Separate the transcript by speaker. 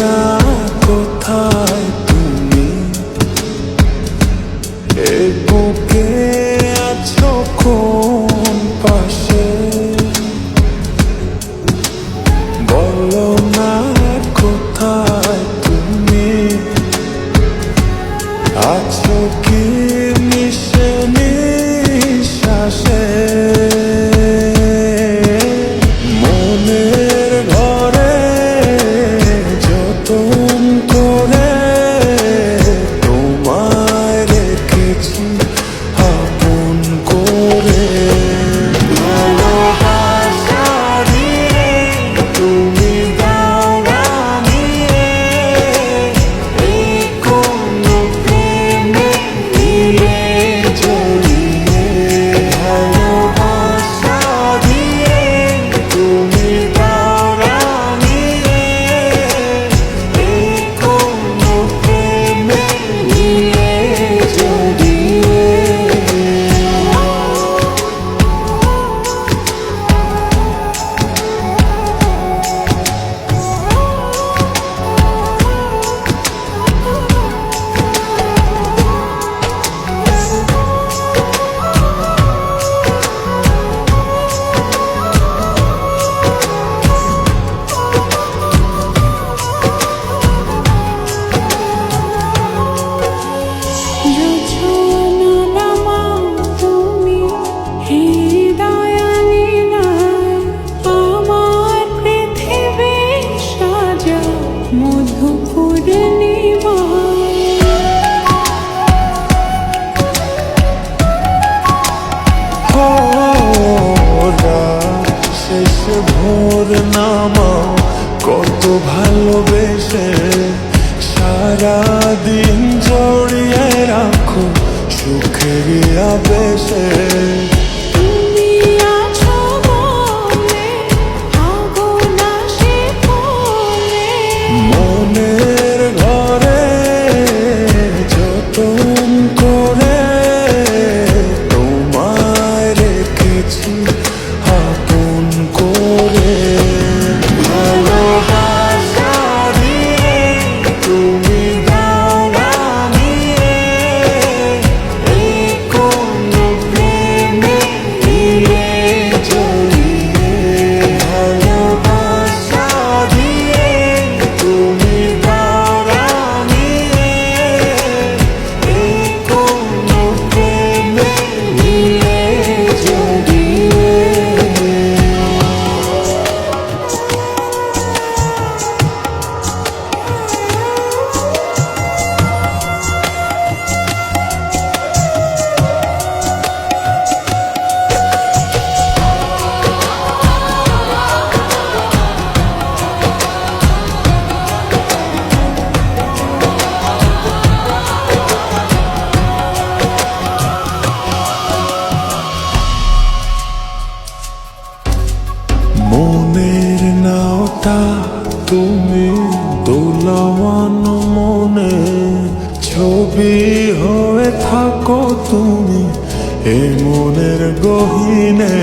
Speaker 1: না কোথায় তুমি? এ বুকে আছো কোন পাশে? বলো না কোথায় তুমি? আছো ভালোবেসে সারা দিন জড়িয়ে রাখো সুখের আবেশে। দোলাওয়ান মনে ছবি হয়ে থাকো তুমি এ মনের গহিনে।